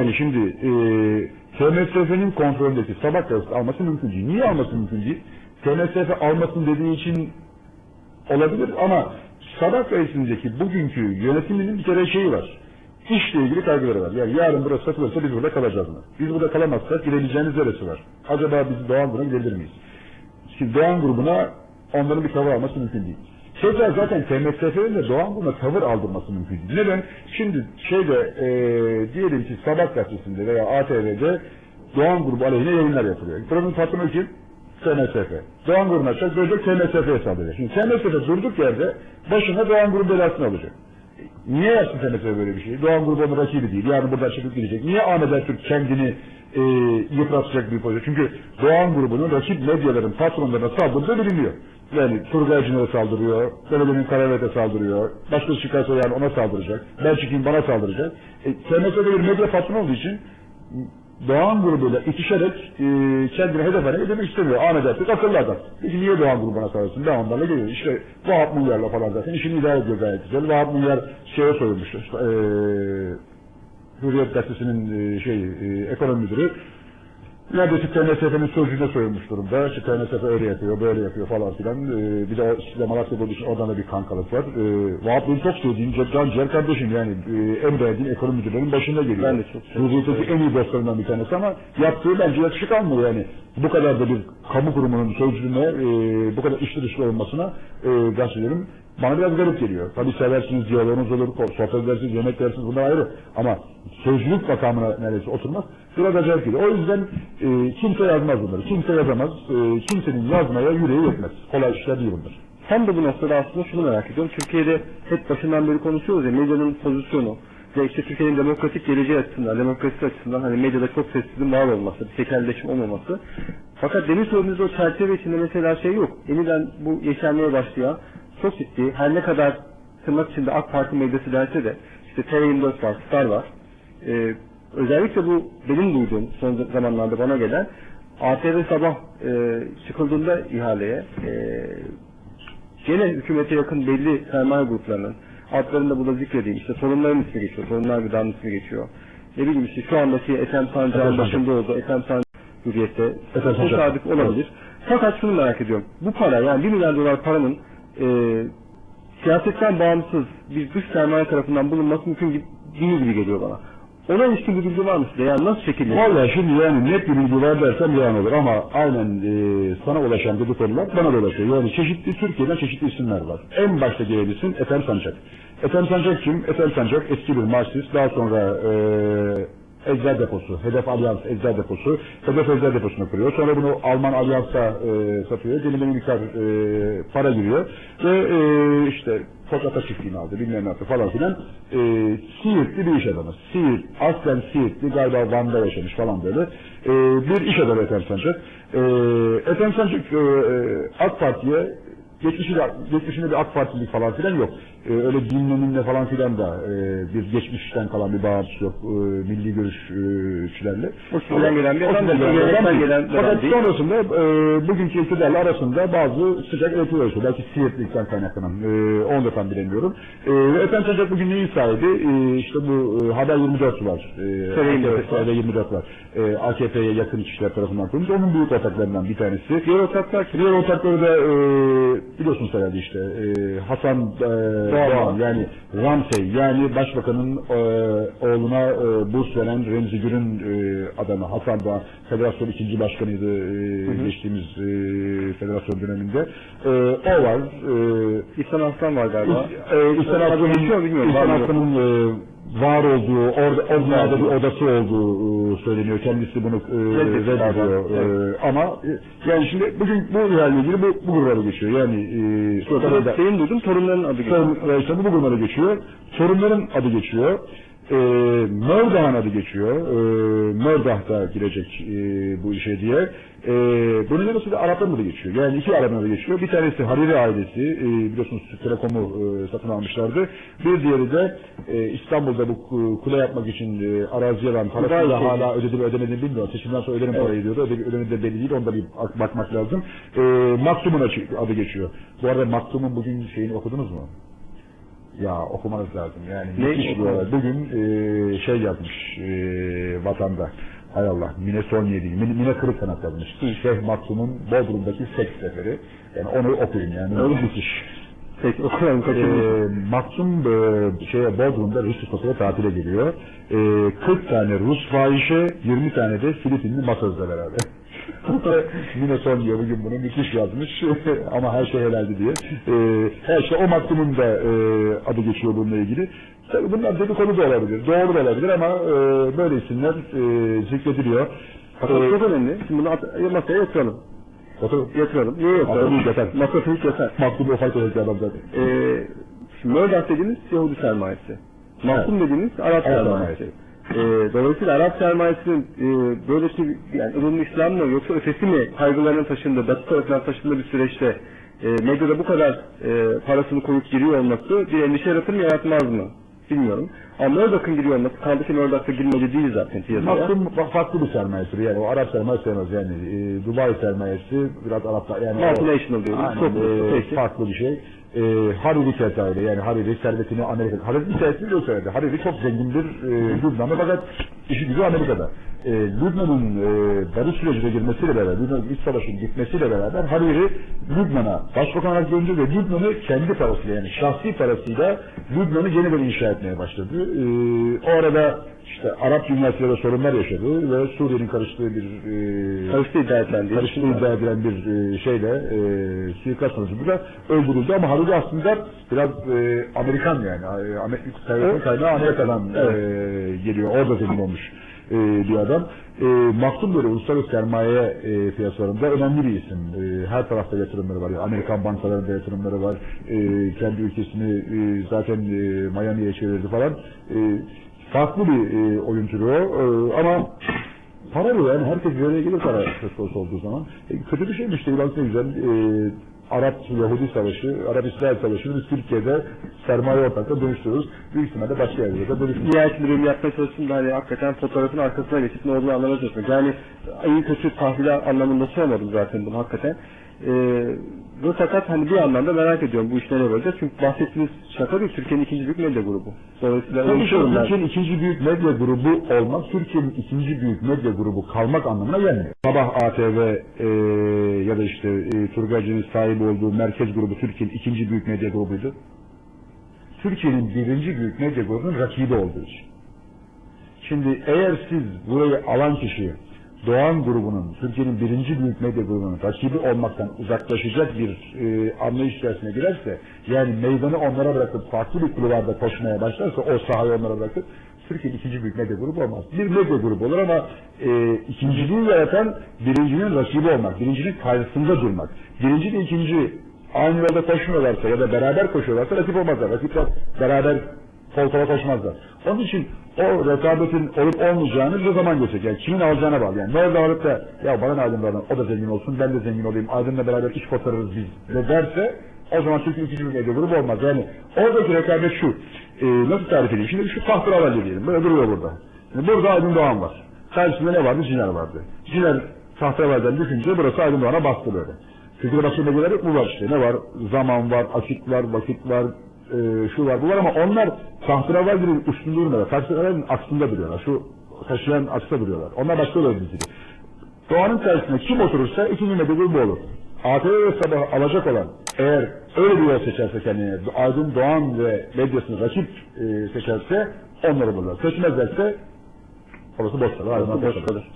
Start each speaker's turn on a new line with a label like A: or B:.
A: Yani şimdi e, TMSF'nin kontrolündeki sabah gazetesi alması mümkün değil. Niye alması mümkün değil? TMSF almasın dediği için olabilir ama sabah gazetesindeki bugünkü yönetiminin bir kere şeyi var. İşle ilgili kaygıları var. Yani yarın burası satılırsa biz burada kalacağız mı? Biz burada kalamazsak girebileceğiniz neresi var? Acaba biz Doğan grubuna gidebilir miyiz? Şimdi Doğan grubuna onların bir tavır alması mümkün değil. Tekrar zaten TMSF'nin de Doğan grubuna tavır aldırması mümkün. Neden? Şimdi şeyde e, diyelim ki Sabah gazetesinde veya ATV'de Doğan grubu aleyhine yayınlar yapılıyor. Buranın patronu kim? TMSF. Doğan grubuna açacak, böyle TMSF'ye saldıracak. Şimdi TMSF durduk yerde başına Doğan grubu belasını alacak. Niye yapsın TMSF böyle bir şeyi? Doğan grubu onun rakibi değil. Yani buradan çıkıp gidecek. Niye Ahmet Ertürk kendini e, yıpratacak bir pozisyon? Çünkü Doğan grubunun rakip medyaların patronlarına saldırdığı biliniyor. Yani Turgay Cin'e saldırıyor, belediyenin Karavet'e saldırıyor, başkası çıkarsa yani ona saldıracak, ben çıkayım bana saldıracak. E, TMSF'de bir medya patronu olduğu için Doğan grubuyla itişerek e, kendine hedef haline getirmek istemiyor. Ahmet Ertürk akıllı adam. Peki niye Doğan grubuna savaşsın? Ben onlarla geliyorum. İşte Vahap Munyar'la falan zaten işini idare ediyor gayet güzel. Vahap Munyar şeye soyulmuştu. İşte, e, Hürriyet Gazetesi'nin e, şey, e, ekonomi müdürü. Neredeyse TNSF'nin sözcüğüne soyulmuş durumda. İşte TNSF öyle yapıyor, böyle yapıyor falan filan. Ee, bir de işte Malatya'da olduğu için oradan da bir kankalık var. Ee, Vahap Bey'in çok sevdiğim, can ciğer kardeşim yani e, en beğendiğim ekonomi müdürlerinin başında geliyor.
B: Ben de çok.
A: Hürriyet'teki en iyi dostlarından bir tanesi ama yaptığı bence yakışık almıyor yani. Bu kadar da bir kamu kurumunun sözcülüğüne, e, bu kadar içli dışlı olmasına e, gazetelerin bana biraz garip geliyor. Tabii seversiniz, diyaloğunuz olur, sohbet edersiniz, yemek yersiniz bunlar ayrı. Ama sözcülük makamına neredeyse oturmak biraz acayip geliyor. O yüzden e, kimse yazmaz bunları. Kimse yazamaz. E, kimsenin yazmaya yüreği yetmez. Kolay işler değil bunlar.
B: Tam da bu noktada aslında şunu merak ediyorum. Türkiye'de hep başından beri konuşuyoruz ya medyanın pozisyonu ve işte Türkiye'nin demokratik geleceği açısından, demokrasi açısından hani medyada çok sessizliğin var olması, bir tekelleşme olmaması. Fakat demin sorduğunuz o çerçeve içinde mesela şey yok. Yeniden bu yeşermeye başlayan çok ciddi her ne kadar tırnak içinde AK Parti medyası derse de işte TV24 var, Star var. Ee, özellikle bu benim duyduğum son zamanlarda bana gelen ATV sabah e, çıkıldığında ihaleye e, gene hükümete yakın belli sermaye gruplarının adlarını da burada zikredeyim. İşte torunların ismi geçiyor. Torunlar gıdanın ismi geçiyor. Ne bileyim işte şu andaki Ethem
A: Sancak.
B: başında olduğu Ethem Sancak Hürriyet'te tesadüf olabilir. Fakat şunu merak ediyorum. Bu para yani 1 milyar dolar paranın e, siyasetten bağımsız bir dış sermaye tarafından bulunması mümkün gibi, değil gibi geliyor bana. Ona ilişkin bir bilgi var mı size? Yani nasıl şekilleniyor?
A: Vallahi şimdi yani net bir bilgi var dersem yalan olur ama aynen e, sana ulaşan dedikodular bana da ulaşıyor. Yani çeşitli Türkiye'den çeşitli isimler var. En başta gelen isim Ethem Sancak. Ethem Sancak kim? Ethem Sancak eski bir Marksist. Daha sonra e, Eczacı Deposu, Hedef Alyans Eczacı Deposu, Hedef Eczacı Deposu'nu kuruyor. Sonra bunu Alman Alyans'a e, satıyor. Dilime miktar e, para giriyor. Ve e, işte Tokat'a çiftliğini aldı, bilmem ne falan filan. E, Siirtli bir iş adamı. Siirt, aslen Siirtli, galiba Van'da yaşamış falan böyle. E, bir iş adamı Ethem Sancak. E, Ethem Sancak e, e, AK Parti'ye geçmişinde, geçmişinde bir AK Partilik falan filan yok. Ee, öyle dinleminle falan filan da e, bir geçmişten kalan bir bağımsız yok. E, milli görüşçülerle.
B: Sizden gelen bir adam da gelen
A: Fakat sonrasında e, bugünkü iktidarla arasında bazı sıcak elektriği oluştu. Belki Siirtlikten kaynaklanan. E, onu da tam bilemiyorum. E, Ethem Sancak bugün neyin sahibi? E, işte bu e, Haber 24 var. E,
B: TV24 var.
A: AKP 24 var. E, AKP'ye yakın kişiler tarafından kurulmuş. Onun büyük ortaklarından bir tanesi. Diğer ortaklar Diğer ortakları da e, biliyorsunuz herhalde işte e, Hasan e, Doğan, yani Ramsey yani başbakanın e, oğluna e, burs veren Remzi Gür'ün e, adamı Hasan Doğan federasyon ikinci başkanıydı e, geçtiğimiz e, federasyon döneminde. E, o var. E,
B: İhsan Aslan var galiba.
A: e, İhsan Aslan'ın. İhsan? Aslan'ın var olduğu, orada, orada bir odası olduğu e, söyleniyor. Kendisi bunu
B: Reddediyor.
A: reddediyor.
B: Evet.
A: E, ama e, yani şimdi bugün bu ihale ilgili bu, bu gruplara geçiyor. Yani e,
B: senin duydum torunların adı geçiyor.
A: Sorun, e, işte bu gruplara geçiyor. Sorunların adı geçiyor. E, Mördah'ın adı geçiyor. E, Mördah da girecek e, bu işe diye. E, bunun yanı sıra Arapların adı geçiyor. Yani iki Arap'ın adı geçiyor. Bir tanesi Hariri ailesi. E, biliyorsunuz Telekom'u e, satın almışlardı. Bir diğeri de e, İstanbul'da bu ku- kule yapmak için e, arazi alan
B: şey.
A: hala ödedi mi ödemediğini bilmiyorum. Seçimden sonra öderim parayı diyordu. Ödedi, ödemedi de belli değil. Onda bir bak- bakmak lazım. E, Maktum'un adı geçiyor. Bu arada Maktum'un bugün şeyini okudunuz mu? Ya okumanız lazım. Yani
B: Ne
A: olay. Bugün e, şey yapmış. E, vatanda. Hay Allah, Mine Sonye değil, Mine, Mine Kırıkkanat yazmış. Şeyh Maksum'un Bodrum'daki seks seferi. Yani onu okuyun yani.
B: Öyle.
A: müthiş.
B: Peki okuyalım kaçırmayalım.
A: Ee, Maksum e, şeye Bodrum'da Rus Usta'ya tatile geliyor. Ee, 40 tane Rus fahişe, 20 tane de Filipinli masözle beraber. Yine son diyor bugün bunu müthiş yazmış ama her şey helaldi diye. Ee, her şey o Maksum'un da e, adı geçiyor bununla ilgili. Tabii bunlar dedikodu da olabilir, doğru da olabilir ama e, böyle isimler e, zikrediliyor.
B: Fakat
A: Ee,
B: çok önemli. Şimdi bunu at- masaya yatıralım.
A: fotoğraf-
B: Yatıralım. Niye yatıralım?
A: büyük yatar.
B: Masa büyük yatar.
A: Maksum ufak bir adam zaten.
B: Ee, şimdi Murdoch dediğimiz Yahudi sermayesi. Mahkum dediğimiz Arap
A: Arap
B: sermayesi. Ee, dolayısıyla Arap sermayesinin e, böylesi yani ılımlı İslam mı yoksa ötesi mi kaygılarının taşındığı, Batı tarafından taşındığı bir süreçte e, medyada bu kadar e, parasını koyup giriyor olması bir endişe yaratır mı yaratmaz mı? Bilmiyorum. Ama Murdoch'ın giriyor olması, kaldı ki Murdoch'ta girmedi değil zaten piyasaya.
A: Maksum fa- farklı bir sermayesi yani o Arap sermayesi sevmez yani e, Dubai sermayesi biraz Arap yani
B: Multinational diyoruz.
A: Aynen, e, farklı bir şey. E, Hariri keza öyle yani Hariri servetini Amerika Hariri hikayesini yok söyledi. Hariri çok zengin bir e, Lübnanlı fakat işi gücü Amerika'da. E, Lübnan'ın e, barış sürecine girmesiyle beraber, Lübnan'ın iç savaşın gitmesiyle beraber Hariri Lübnan'a başbakan olarak döndü ve Lübnan'ı kendi parasıyla yani şahsi parasıyla Lübnan'ı yeniden inşa etmeye başladı. E, o arada işte Arap dünyasıyla sorunlar yaşadı ve Suriye'nin karıştığı bir e,
B: Karıştı iddia edilen diye.
A: karıştığı iddia edilen bir e, şeyle e, suikast sonucunda öldürüldü ama Haruri aslında biraz e, Amerikan yani e, Amerika
B: Evet.
A: kaynağı Amerika'dan
B: Evet.
A: e, geliyor orada zengin olmuş e, bir adam. E, Maksum böyle uluslararası sermaye e, piyasalarında önemli bir isim. E, her tarafta yatırımları var. Yani Amerikan bankalarında yatırımları var. E, kendi ülkesini e, zaten e, Miami'ye çevirdi falan. E, farklı bir e, oyun o. E, ama Para bu yani herkes bir araya gelir para söz konusu olduğu zaman. E, kötü bir şeymiş değil aslında güzel. E, Arap-Yahudi savaşı, Arap-İsrail savaşını biz Türkiye'de sermaye ortakla dönüştürüyoruz. Büyük ihtimalle başka yerlerde de dönüştürürüz.
B: Nihayetinde benim yapmaya çalıştığım da hani hakikaten fotoğrafın arkasına geçip ne olduğunu anlamaya çalışmak. Yani iyi kötü tahvil anlamında sormadım zaten bunu hakikaten. Ee, ve fakat hani bir anlamda merak ediyorum bu iş nereye varacak. Çünkü bahsettiğiniz şaka değil Türkiye'nin ikinci büyük medya grubu. Dolayısıyla
A: Tabii ki. Türkiye'nin ikinci büyük medya grubu olmak, Türkiye'nin ikinci büyük medya grubu kalmak anlamına gelmiyor. Sabah ATV e, ya da işte e, Turgaycı'nın sahibi olduğu merkez grubu Türkiye'nin ikinci büyük medya grubuydu. Türkiye'nin birinci büyük medya grubunun rakibi olduğu için. Şimdi eğer siz burayı alan kişi Doğan grubunun, Türkiye'nin birinci büyük medya grubunun rakibi olmaktan uzaklaşacak bir e, anlayış içerisine girerse, yani meydanı onlara bırakıp farklı bir kulvarda koşmaya başlarsa, o sahayı onlara bırakıp, Türkiye'nin ikinci büyük medya grubu olmaz. Bir medya grubu olur ama e, ikinciliği yaratan birincinin rakibi olmak, birincinin karşısında durmak. Birinci ile ikinci aynı yolda koşmuyorlarsa ya da beraber koşuyorlarsa rakip olmazlar. Rakipler beraber kol koşmazlar. Onun için o rekabetin olup olmayacağını bir zaman gösterecek. Yani kimin alacağına bağlı. Yani nerede alıp da ya bana ne Aydın o da zengin olsun ben de zengin olayım Aydın'la beraber iş kotarırız biz de derse o zaman Türkiye ikinci medya grubu olmaz. Yani oradaki rekabet şu. E, nasıl tarif edeyim? Şimdi şu tahtıravalli diyelim. Böyle duruyor burada. Şimdi burada Aydın Doğan var. Karşısında ne vardı? Ciner vardı. Ciner tahtıravalden düşünce burası Aydın Doğan'a bastı böyle. Türkiye'de başka medyalar yok mu var işte. Ne var? Zaman var, akit var, vakit var, e, şu var bu var ama onlar tahtıravallerin üstünde durmuyorlar. Tahtıravallerin aksında duruyorlar. Şu taşıyan aksta duruyorlar. Onlar başka oluyor dizili. Doğanın karşısına kim oturursa ikinci medya grubu olur. ATV ve sabah alacak olan eğer öyle bir yol seçerse kendine Aydın Doğan ve medyasını rakip e, seçerse onları bulurlar. Seçmezlerse orası boş kalır. Aydın Boş
B: kalır.